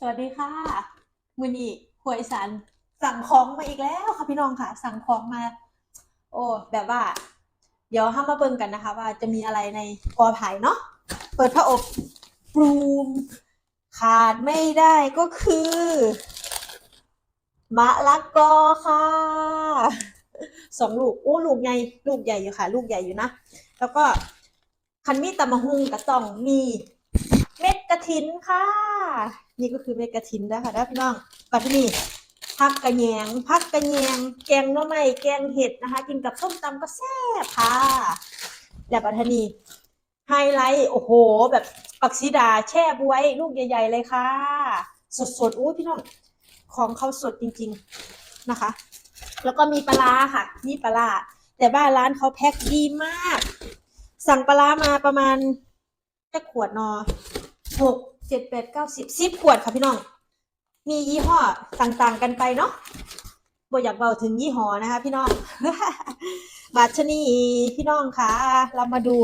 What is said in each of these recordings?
สวัสดีค่ะมือนี้ครัวอีสานสั่งของมาอีกแล้วค่ะพี่น้องค่ะ สั่งของมา โอ้แบบว่า เดี๋ยวห้ามาเบิ่งกันนะคะ ว่าจะมีอะไรในกอไผ่เนาะเปิดพระอบปรุงขาดไม่ได้ก็คือ มะละกอค่ะสองลูกโอ้ลูกใหญ่ลูกใหญ่อยู่ค่ะ ลูกใหญ่อยู่นะแล้วก็คันมีตำมะฮุงก็ต้องมี เม็ดกระถินค่ะ นี่ก็คือเม็ดกระถินนะคะนพี่น้องปัตตานีผักกระแยงผักกระแยงแกงหน่อไม้แกงเห็ดนะคะ กินกับส้มตำก็แซ่บค่ะและปัตตานีไฮไลท์โอ้โห แบบปักซีดาแช่บวยลูกใหญ่ ๆ เลยค่ะ สดๆอู้พี่น้องของเขาสดจริง ๆนะคะ แล้วก็มีปลาค่ะ นี่ปลาแต่บ้าร้านเขาแพ็คดีมาก สั่งปลามาประมาณจะขวดเนอ หกเจ็ดแปดเก้าสิบสิบขวดค่ะพี่น้อง มียี่ห้อต่างๆกันไปเนาะบอยากเบาถึงยี่ห้อนะคะ พี่น้อง บาชนีพี่น้องคะเรามาดู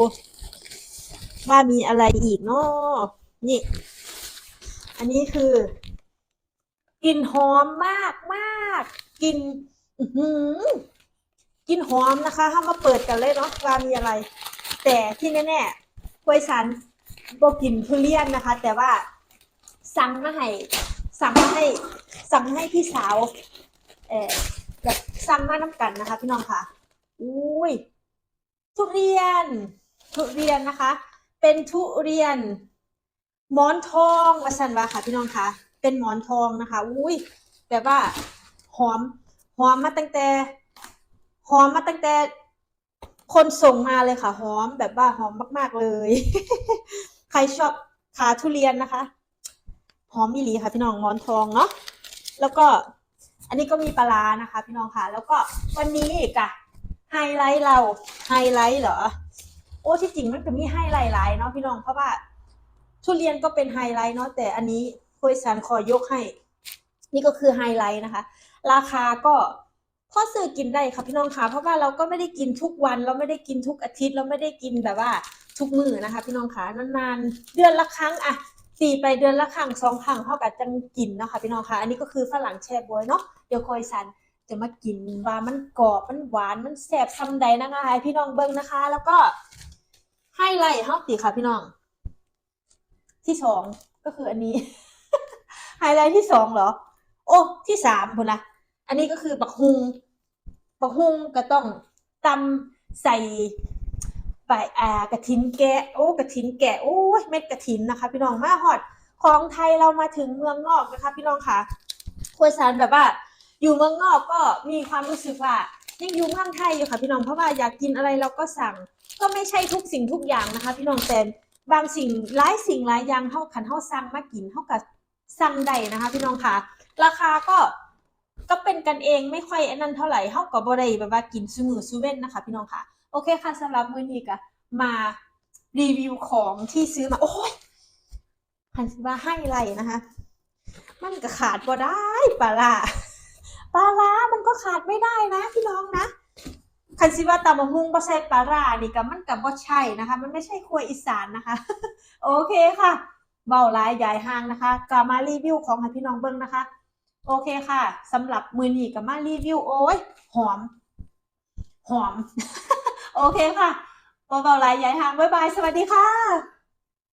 ว่ามีอะไรอีกเนาะนี่ อันนี้คือกลิ่นหอมมากมากกลิ่นหือกลิ่นหอมนะคะห้ามมาเปิดกันเลยเนาะว่ามีอะไร แต่ที่แน่ๆกล้วยสัน บ่กินทุเรียนนะคะ แต่ว่าสั่งมาให้สั่งมาให้สั่งมาให้พี่สาว เออแบบสั่งมาน้ำกันนะคะ พี่น้องค่ะอุ้ยทุเรียน ทุเรียนนะคะ เป็นทุเรียนหมอนทองวาสันวาค่ะ พี่น้องค่ะ เป็นหมอนทองนะคะอุ้ยแบบว่าหอมหอมมาตั้งแต่หอมมาตั้งแต่คนส่งมาเลยค่ะหอมแบบว่าหอมมาก ๆเลย ใครชอบขาทุเรียนนะคะ หอมมิลีค่ะพี่น้องมอนทองเนาะ แล้วก็อันนี้ก็มีปลานะคะ พี่น้องค่ะ แล้วก็วันนี้กะไฮไลท์เราไฮไลท์เหรอ โอ้ที่จริงมันก็มีไฮไลท์หลายเนาะพี่น้องเพราะว่าทุเรียนก็เป็นไฮไลท์เนาะแต่อันนี้คุยสารขอยกให้ นี่ก็คือไฮไลท์นะคะ ราคาก็พอซื้อกินได้ค่ะพี่น้องค่ะเพราะว่าเราก็ไม่ได้กินทุกวัน เราไม่ได้กินทุกอาทิตย์ เราไม่ได้กินแบบว่า ทุกมือนะคะ พี่น้องค่ะนานๆ เดือนละครั้งอะตีไปเดือนละครั้งสองครั้งเท่ากับจังกินเนาะค่ะพี่น้องค่ะอันนี้ก็คือฝรั่งแช่บวยเนาะเดี๋ยวคอยสันจะมากินว่ามันกรอบมันหวานมันแซ่บซำใดนะคะให้พี่น้องเบิ่งนะคะ แล้วก็ไฮไลท์เฮาตีค่ะพี่น้อง ที่สองก็คืออันนี้ไฮไลท์ที่สองเหรอ โอ้ที่สามคนละอันนี้ก็คือบักฮุงบักฮุงก็ต้องตำใส่ ใบอ่ากระถินแกะโอ้กระถินแกะโอ้ยเม็ดกระถินนะคะ พี่น้องมาฮอดของไทยเรามาถึงเมืองนอกนะคะ พี่น้องค่ะครัวซานแบบว่า อยู่เมืองนอกก็มีความรู้สึกว่ายังอยู่เมืองไทยอยู่ค่ะ พี่น้องเพราะว่าอยากกินอะไรเราก็สั่ง ก็ไม่ใช่ทุกสิ่งทุกอย่างนะคะ พี่น้องแต่บางสิ่งหลายสิ่งหลายอย่างเท่าขันเท่าสั่งมากินเท่ากับสั่งใดนะคะ พี่น้องค่ะ ราคาก็ก็เป็นกันเองไม่ค่อยอันนั้นเท่าไหร่เท่ากับบ่ได้แบบว่ากินซูมือซูเว่นนะคะ พี่น้องค่ะ โอเคค่ะสำหรับมื้อนี้ก็มารีวิวของที่ซื้อมา โอ้ยหันสิว่าให้ไรนะคะ มันก็ขาดบ่ได้ปลาร้าปลาร้ามันก็ขาดไม่ได้นะพี่น้องนะคันสิว่าตำมะฮุงบ่ใส่ปลาร้านี่ก็มันก็บ่ใช่นะคะ มันไม่ใช่ครัวอีสานนะคะ โอเคค่ะ เบาหลายยายห่างนะคะก็มารีวิวของให้พี่น้องเบิ่งนะคะ โอเคค่ะสำหรับมือนี้ก็มารีวิวโอ้ยหอม หอม โอเคค่ะเบาๆหลายยายห่างบ๊ายบาย สวัสดีค่ะ